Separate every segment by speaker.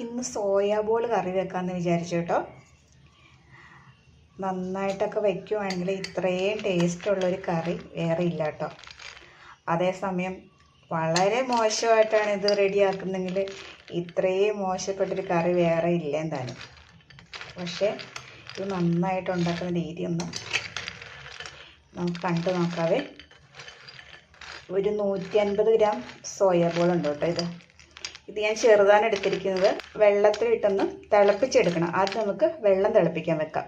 Speaker 1: ഇന്ന് soya ball കറി വെക്കാമെന്ന് വിചാരിച്ചു കേട്ടോ. നന്നായിട്ടൊക്കെ വയ്ക്കുവാണെങ്കിൽ ഇത്രയും ടേസ്റ്റുള്ളൊരു കറി വേറെ ഇല്ല കേട്ടോ. അതേസമയം വളരെ മോശമായിട്ടാണ് ഇത് റെഡിയാക്കുന്നെങ്കിൽ ഇത്രയും മോശപ്പെട്ടൊരു കറി വേറെ ഇല്ല എന്തായാലും പക്ഷേ ഇത് നന്നായിട്ട് ഉണ്ടാക്കുന്ന രീതി ഒന്ന് നമുക്ക് കണ്ടു നോക്കാവേ. ഒരു നൂറ്റി അൻപത് ഗ്രാം സോയാബോൾ ഉണ്ട് കേട്ടോ ഇത്. ഇത് ഞാൻ ചെറുതാണ് എടുത്തിരിക്കുന്നത് വെള്ളത്തിലിട്ടൊന്ന് തിളപ്പിച്ചെടുക്കണം. ആദ്യം നമുക്ക് വെള്ളം തിളപ്പിക്കാൻ വെക്കാം.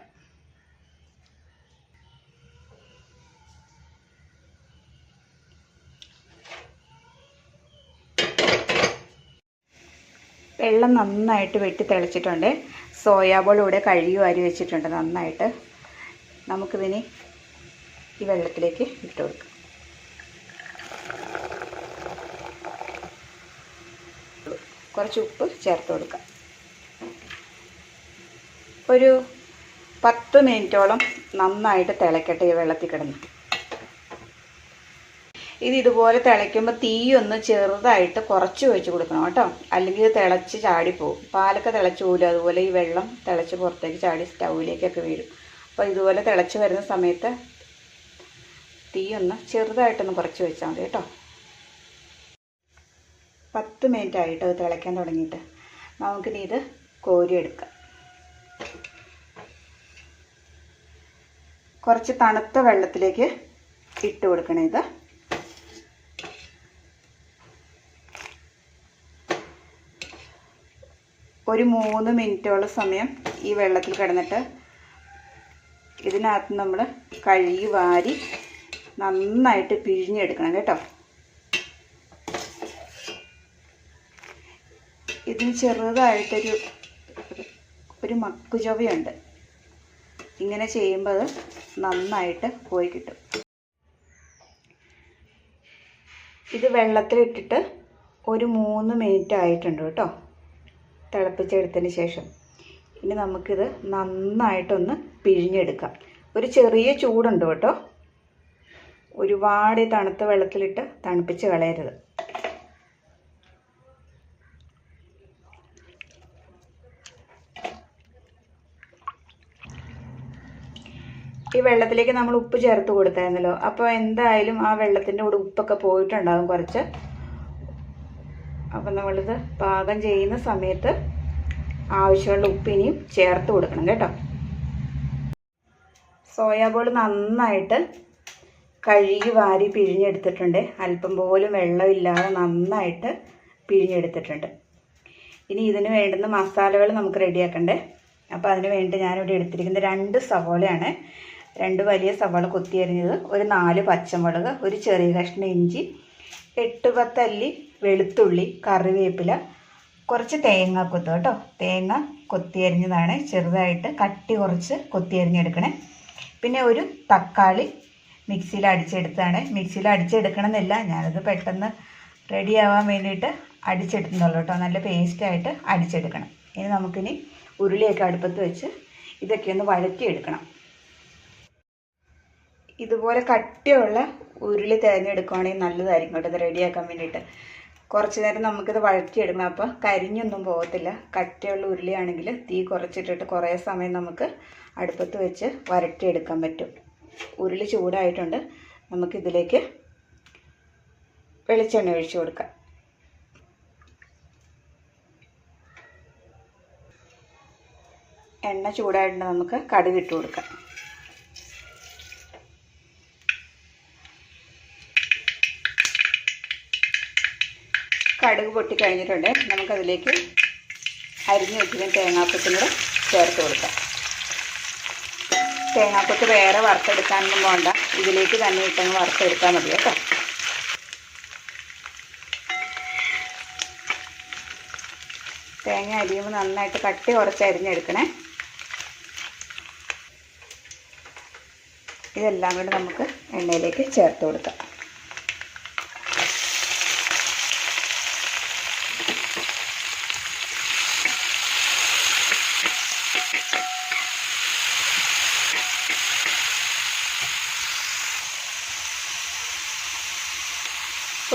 Speaker 1: വെള്ളം നന്നായിട്ട് വെട്ടി തിളച്ചിട്ടുണ്ട്. സോയാബോൾ കഴുകി വാരി വെച്ചിട്ടുണ്ട് നന്നായിട്ട്. നമുക്കിതിന് ഈ വെള്ളത്തിലേക്ക് ഇട്ട് കൊടുക്കാം. കുറച്ച് ഉപ്പ് ചേർത്ത് കൊടുക്കാം. ഒരു പത്ത് മിനിറ്റോളം നന്നായിട്ട് തിളക്കട്ടെ ഈ വെള്ളത്തിൽ കിടന്ന്. ഇത് ഇതുപോലെ തിളയ്ക്കുമ്പോൾ തീയൊന്ന് ചെറുതായിട്ട് കുറച്ച് വെച്ച് കൊടുക്കണം കേട്ടോ. അല്ലെങ്കിൽ ഇത് തിളച്ച് ചാടിപ്പോവും. പാലൊക്കെ തിളച്ച് പോലും അതുപോലെ ഈ വെള്ളം തിളച്ച് പുറത്തേക്ക് ചാടി സ്റ്റൗവിലേക്കൊക്കെ വീഴും. അപ്പോൾ ഇതുപോലെ തിളച്ച് വരുന്ന സമയത്ത് തീയൊന്ന് ചെറുതായിട്ടൊന്ന് കുറച്ച് വെച്ചാൽ മതി കേട്ടോ. പത്ത് മിനിറ്റ് ആയിട്ട് തിളയ്ക്കാൻ തുടങ്ങിയിട്ട്. നമുക്കിനി ഇത് കോരിയെടുക്കാം. കുറച്ച് തണുത്ത വെള്ളത്തിലേക്ക് ഇട്ട് കൊടുക്കണം ഇത്. ഒരു മൂന്ന് മിനിറ്റോളം സമയം ഈ വെള്ളത്തിൽ കിടന്നിട്ട് ഇതിനകത്ത് നമ്മൾ കഴുകി വാരി നന്നായിട്ട് പിഴിഞ്ഞെടുക്കണം കേട്ടോ. ഇതിന് ചെറുതായിട്ടൊരു ഒരു മക്കു ചൊവയുണ്ട്. ഇങ്ങനെ ചെയ്യുമ്പോൾ അത് നന്നായിട്ട് പോയി കിട്ടും. ഇത് വെള്ളത്തിലിട്ടിട്ട് ഒരു മൂന്ന് മിനിറ്റ് ആയിട്ടുണ്ട് കേട്ടോ. തിളപ്പിച്ചെടുത്തതിന് ശേഷം. ഇനി നമുക്കിത് നന്നായിട്ടൊന്ന് പിഴിഞ്ഞെടുക്കാം. ഒരു ചെറിയ ചൂടുണ്ട് കേട്ടോ. ഒരുപാട് തണുത്ത വെള്ളത്തിലിട്ട് തണുപ്പിച്ച് കളയരുത്. ഈ വെള്ളത്തിലേക്ക് നമ്മൾ ഉപ്പ് ചേർത്ത് കൊടുത്തായിരുന്നല്ലോ. അപ്പോൾ എന്തായാലും ആ വെള്ളത്തിന്റെ കൂടെ ഉപ്പൊക്കെ പോയിട്ടുണ്ടാകും കുറച്ച്. അപ്പം നമ്മളിത് പാകം ചെയ്യുന്ന സമയത്ത് ആവശ്യമുള്ള ഉപ്പ് ഇനിയും ചേർത്ത് കൊടുക്കണം കേട്ടോ. സോയാബോൾ നന്നായിട്ട് കഴുകി വാരി പിഴിഞ്ഞെടുത്തിട്ടുണ്ട്. അല്പം പോലും വെള്ളമില്ലാതെ നന്നായിട്ട് പിഴിഞ്ഞെടുത്തിട്ടുണ്ട്. ഇനി ഇതിന് വേണ്ടുന്ന മസാലകൾ നമുക്ക് റെഡിയാക്കണ്ടേ? അപ്പോൾ അതിന് വേണ്ടി ഞാനിവിടെ എടുത്തിരിക്കുന്നത് രണ്ട് സവോളയാണ്. രണ്ട് വലിയ സവാള കൊത്തിയരിഞ്ഞത് ഒരു നാല് പച്ചമുളക് ഒരു ചെറിയ കഷ്ണം ഇഞ്ചി എട്ട് പത്തല്ലി വെളുത്തുള്ളി കറിവേപ്പില കുറച്ച് തേങ്ങ കൊത്തു കേട്ടോ. തേങ്ങ കൊത്തിയരിഞ്ഞതാണ് ചെറുതായിട്ട് കട്ടി കുറച്ച് കൊത്തിയരിഞ്ഞെടുക്കണേ പിന്നെ ഒരു തക്കാളി മിക്സിയിൽ അടിച്ചെടുത്താണ് മിക്സിയിൽ അടിച്ചെടുക്കണം എന്നില്ല ഞാനത് പെട്ടെന്ന് റെഡി ആവാൻ വേണ്ടിയിട്ട് അടിച്ചെടുത്തുള്ളൂ കേട്ടോ. നല്ല പേസ്റ്റായിട്ട് അടിച്ചെടുക്കണം. ഇനി നമുക്കിനി ഉരുളിയൊക്കെ അടുപ്പത്ത് വെച്ച് ഇതൊക്കെ ഒന്ന് വഴറ്റിയെടുക്കണം. ഇതുപോലെ കട്ടിയുള്ള ഉരുളി തിരഞ്ഞെടുക്കുകയാണെങ്കിൽ നല്ലതായിരിക്കും കേട്ടോ. ഇത് റെഡിയാക്കാൻ വേണ്ടിയിട്ട്. കുറച്ച് നേരം നമുക്കിത് വഴറ്റിയെടുക്കണം അപ്പോൾ കരിഞ്ഞൊന്നും പോകത്തില്ല. കട്ടിയുള്ള ഉരുളിയാണെങ്കിൽ തീ കുറച്ചിട്ടിട്ട് കുറേ സമയം നമുക്ക് അടുപ്പത്ത് വെച്ച് വരട്ടിയെടുക്കാൻ പറ്റും. ഉരുളി ചൂടായിട്ടുണ്ട്. നമുക്കിതിലേക്ക് വെളിച്ചെണ്ണ ഒഴിച്ചു കൊടുക്കാം. എണ്ണ ചൂടായിട്ടുണ്ട്. നമുക്ക് കടുക് ഇട്ട് കൊടുക്കാം. കടുക് പൊട്ടി കഴിഞ്ഞിട്ടുണ്ട്. നമുക്കതിലേക്ക് അരിഞ്ഞ് വെച്ചിരിക്കുന്ന തേങ്ങാക്കൊത്തും കൂടെ ചേർത്ത് കൊടുക്കാം. തേങ്ങാപ്പത്ത് വേറെ വറുത്തെടുക്കാനൊന്നും വേണ്ട. ഇതിലേക്ക് തന്നെ ഇട്ടങ്ങ് വറുത്തെടുത്താൽ മതി കേട്ടോ. തേങ്ങ അരിയുമ്പോൾ നന്നായിട്ട് കട്ടി കുറച്ച് അരിഞ്ഞെടുക്കണേ. ഇതെല്ലാം കൂടി നമുക്ക് എണ്ണയിലേക്ക് ചേർത്ത് കൊടുക്കാം.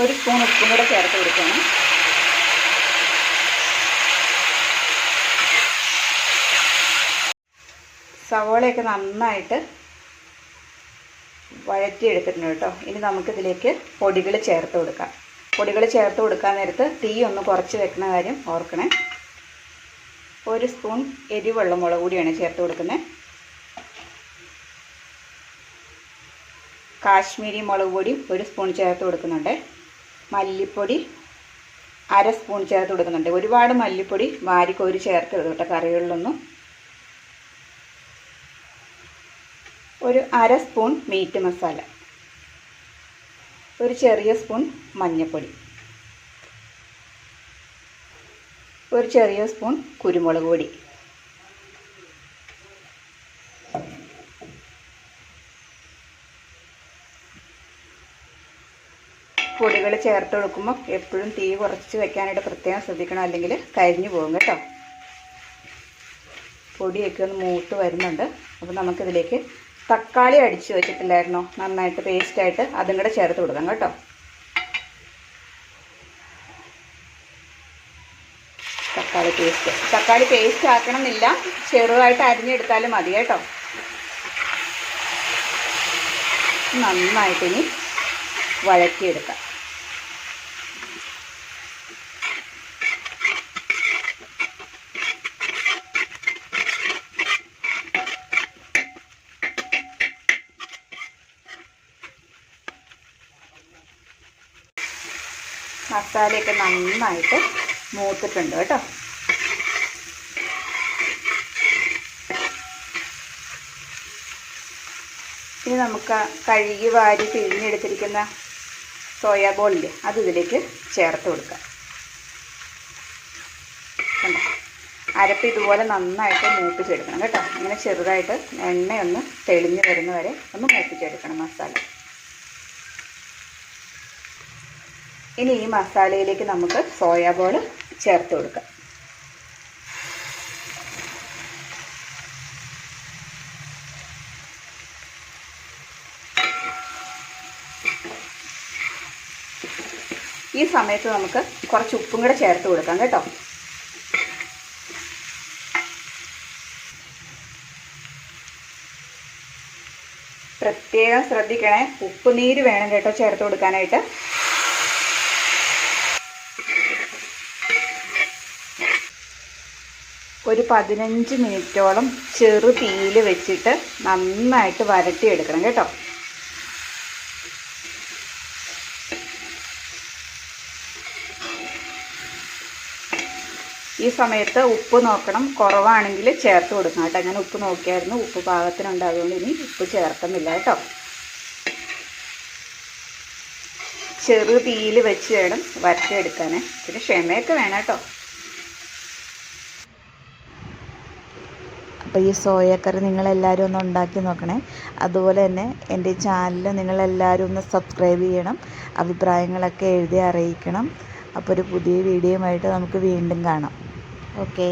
Speaker 1: ഒരു സ്പൂൺ ഉപ്പും കൂടെ ചേർത്ത് കൊടുക്കണം സവോളയൊക്കെ നന്നായിട്ട് വഴറ്റിയെടുത്തിട്ടുണ്ട് കേട്ടോ. ഇനി നമുക്കിതിലേക്ക് പൊടികൾ ചേർത്ത് കൊടുക്കാം. പൊടികൾ ചേർത്ത് കൊടുക്കാൻ നേരത്ത് തീ ഒന്ന് കുറച്ച് വെക്കുന്ന കാര്യം ഓർക്കണേ. ഒരു സ്പൂൺ എരിവുള്ള മുളക് കൂടിയാണ് ചേർത്ത് കൊടുക്കുന്നത്. കാശ്മീരി മുളക് പൊടി ഒരു സ്പൂൺ ചേർത്ത് കൊടുക്കുന്നുണ്ട്. മല്ലിപ്പൊടി അര സ്പൂൺ ചേർത്ത് കൊടുക്കുന്നുണ്ട്. ഒരുപാട് മല്ലിപ്പൊടി വാരിക്കോരി ചേർക്കരുത് കേട്ടോ കറികളിലൊന്നും. ഒരു അര സ്പൂൺ മീറ്റ് മസാല ഒരു ചെറിയ സ്പൂൺ മഞ്ഞൾപ്പൊടി ഒരു ചെറിയ സ്പൂൺ കുരുമുളക് പൊടി. പൊടികൾ ചേർത്ത് കൊടുക്കുമ്പോൾ എപ്പോഴും തീ കുറച്ച് വെക്കാനായിട്ട് പ്രത്യേകം ശ്രദ്ധിക്കണം. അല്ലെങ്കിൽ കരിഞ്ഞു പോകും കേട്ടോ. പൊടിയൊക്കെ ഒന്ന് മൂത്ത് വരുന്നുണ്ട്. അപ്പോൾ നമുക്കിതിലേക്ക് തക്കാളി അടിച്ച് വെച്ചിട്ടില്ലായിരുന്നോ നന്നായിട്ട് പേസ്റ്റായിട്ട് അതും കൂടെ ചേർത്ത് കൊടുക്കാം കേട്ടോ. തക്കാളി പേസ്റ്റ് തക്കാളി പേസ്റ്റ് ആക്കണം എന്നില്ല ചെറുതായിട്ട് അരിഞ്ഞെടുത്താലും മതി കേട്ടോ. നന്നായിട്ടിനി വഴറ്റിയെടുക്കാം. മസാലയൊക്കെ നന്നായിട്ട് മൂത്തിട്ടുണ്ട് കേട്ടോ. ഇനി നമുക്ക് കഴുകി വാരി പിഴിഞ്ഞെടുത്തിരിക്കുന്ന സോയാ അത് ഇതിലേക്ക് ചേർത്ത് കൊടുക്കാം. അരപ്പ് ഇതുപോലെ നന്നായിട്ട് മൂപ്പിച്ചെടുക്കണം കേട്ടോ. ഇങ്ങനെ ചെറുതായിട്ട് എണ്ണയൊന്ന് തെളിഞ്ഞ് വരുന്ന വരെ ഒന്ന് മൂപ്പിച്ചെടുക്കണം മസാല. ഇനി ഈ മസാലയിലേക്ക് നമുക്ക് സോയാബോൾ ചേർത്ത് കൊടുക്കാം. ഈ സമയത്ത് നമുക്ക് കുറച്ച് ഉപ്പും കൂടെ ചേർത്ത് കൊടുക്കാം കേട്ടോ. പ്രത്യേകം ശ്രദ്ധിക്കണേ ഉപ്പ് നീര് വേണം കേട്ടോ ചേർത്ത് കൊടുക്കാനായിട്ട്. ഒരു പതിനഞ്ച് മിനിറ്റോളം ചെറു തീയിൽ വെച്ചിട്ട് നന്നായിട്ട് വരട്ടിയെടുക്കണം കേട്ടോ. ഈ സമയത്ത് ഉപ്പ് നോക്കണം. കുറവാണെങ്കിൽ ചേർത്ത് കൊടുക്കണം കേട്ടോ. ഞാൻ ഉപ്പ് നോക്കിയായിരുന്നു. ഉപ്പ് പാകത്തിനുണ്ട് ഇനി ഉപ്പ് ചേർക്കുന്നില്ല കേട്ടോ. ചെറു തീയിൽ വെച്ച് വേണം വരട്ടിയെടുക്കാൻ പിന്നെ ക്ഷമയൊക്കെ വേണം കേട്ടോ.
Speaker 2: അപ്പോൾ ഈ സോയക്കറി നിങ്ങളെല്ലാവരും ഒന്ന് ഉണ്ടാക്കി നോക്കണേ. അതുപോലെ തന്നെ എന്റെ ചാനൽ നിങ്ങളെല്ലാവരും ഒന്ന് സബ്സ്ക്രൈബ് ചെയ്യണം. അഭിപ്രായങ്ങളൊക്കെ എഴുതി അറിയിക്കണം. അപ്പോൾ ഒരു പുതിയ വീഡിയോയുമായിട്ട് നമുക്ക് വീണ്ടും കാണാം. ഓക്കേ